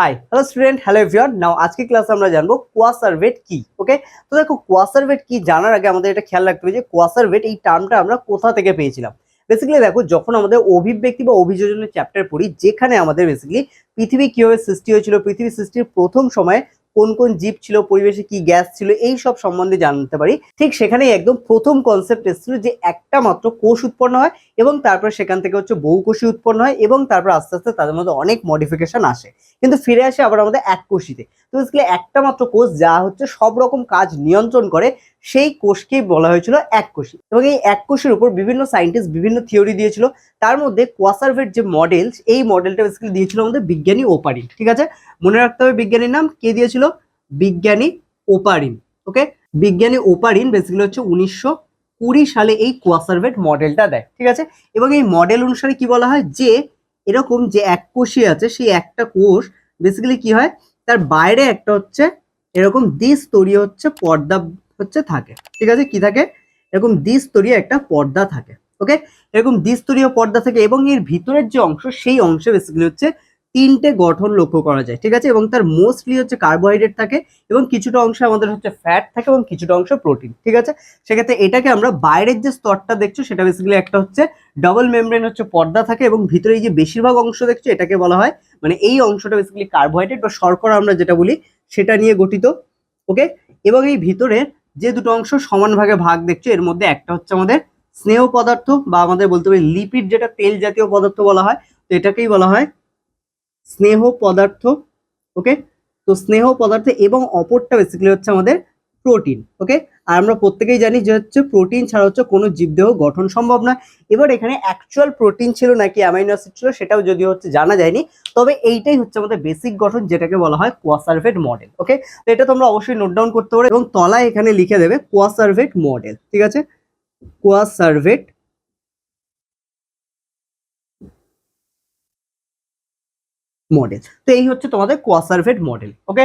Hi hello student hello everyone now আজকে ক্লাসে আমরা জানব কোয়াসারভেট কি ওকে তো দেখো কোয়াসারভেট কি জানার আগে আমাদের এটা খেয়াল রাখতে হবে যে কোয়াসারভেট এই টার্মটা আমরা কোথা থেকে পেয়েছিলাম। বেসিক্যালি দেখো, যখন আমাদের অভিব্যক্তি বা অভিযোজনের চ্যাপ্টার পড়ি, যেখানে আমাদের বেসিক্যালি পৃথিবী কীভাবে সৃষ্টি হয়েছিল, পৃথিবী সৃষ্টির প্রথম সময়ে কোন কোন জীব ছিল, পরিবেশে কি গ্যাস ছিল, এই সব সম্বন্ধে জানতে পারি। ঠিক সেখানেই একদম প্রথম কনসেপ্ট এসেছিল যে একটা মাত্র কোষ উৎপন্ন হয় এবং তারপর সেখান থেকে হচ্ছে বহু বহুকোষী উৎপন্ন হয় এবং তারপর আস্তে আস্তে তাদের মধ্যে অনেক মডিফিকেশন আসে। কিন্তু ফিরে আসে আবার আমাদের এক কোষিতে। তো একটা মাত্র কোষ যা হচ্ছে সব রকম কাজ নিয়ন্ত্রণ করে সেই কোষকেই বলা হয়েছিল এক কোষী এবং এই এক কোষের উপর বিভিন্ন সায়েন্টিস্ট বিভিন্ন থিওরি দিয়েছিল। তার মধ্যে কোয়াসারভেট যে মডেল এই মডেলটা বেসিক্যালি দিয়েছিল আমাদের বিজ্ঞানী ওপারিন ঠিক আছে? মনে রাখতে হবে বিজ্ঞানীর নাম, কে দিয়েছিল? বিজ্ঞানী ওপারিন ওকে বিজ্ঞানী ওপারিন বেসিক্যালি হচ্ছে উনিশশো কুড়ি সালে এই কোয়াসারভেট মডেলটা দেয়, ঠিক আছে? এবং এই মডেল অনুসারে কি বলা হয়? যে এরকম যে এক কোষই আছে, সেই একটা কোষ বেসিক্যালি কি হয়? তার বাইরে একটা হচ্ছে, এরকম দ্বিস্তরীয় হচ্ছে পর্দা হচ্ছে থাকে। ঠিক আছে? কি থাকে? এরকম দ্বিস্তরীয় একটা পর্দা থাকে। ওকে এরকম দ্বিস্তরীয় পর্দা থাকে এবং এর ভিতরের যে অংশ, সেই অংশে বেসিক্যালি হচ্ছে তিনটে গঠন লক্ষ্য করা যায়। ঠিক আছে? এবং তার মোস্টলি হচ্ছে কার্বোহাইড্রেট থাকে এবং কিছুটা অংশ আমাদের হচ্ছে ফ্যাট থাকে এবং কিছুটা অংশ প্রোটিন ঠিক আছে? সেক্ষেত্রে এটাকে আমরা বাইরের যে স্তরটা দেখছ, সেটা বেসিক্যালি একটা হচ্ছে ডবল মেমব্রেন হচ্ছে পর্দা থাকে এবং ভিতরে এই যে বেশিরভাগ অংশ দেখছ, এটাকে বলা হয় মানে এই অংশটা বেসিক্যালি কার্বোহাইড্রেট বা শর্করা আমরা যেটা বলি, সেটা নিয়ে গঠিত। ওকে এবং এই ভিতরে যে দুটো অংশ সমান ভাগে ভাগ দেখছ, এর মধ্যে একটা হচ্ছে আমাদের স্নেহ পদার্থ বা আমাদের বলতে পারি লিপিড যেটা তেল জাতীয় পদার্থ বলা হয়, তো এটাকেই বলা হয় স্নেহ পদার্থ ওকে তো স্নেহ পদার্থ এবং অপরটা বেসিক্যালি হচ্ছে আমাদের প্রোটিন ওকে আর আমরা প্রত্যেকেই জানি যে হচ্ছে প্রোটিন ছাড়া হচ্ছে কোনো জীবদেহ গঠন সম্ভব না এবার এখানে অ্যাকচুয়াল প্রোটিন ছিল নাকি অ্যামাইনো অ্যাসিড ছিল সেটাও যদিও হচ্ছে জানা যায়নি, তবে এইটাই হচ্ছে আমাদের বেসিক গঠন যেটাকে বলা হয় কোয়াসারভেট মডেল ওকে তো এটা তোমরা অবশ্যই নোট ডাউন করতে পারো এবং তলায় এখানে লিখে দেবে কোয়াসারভেট মডেল ঠিক আছে? কোয়াসারভেট মডেল তো এই হচ্ছে তোমাদের কোয়াসারভেট মডেল ওকে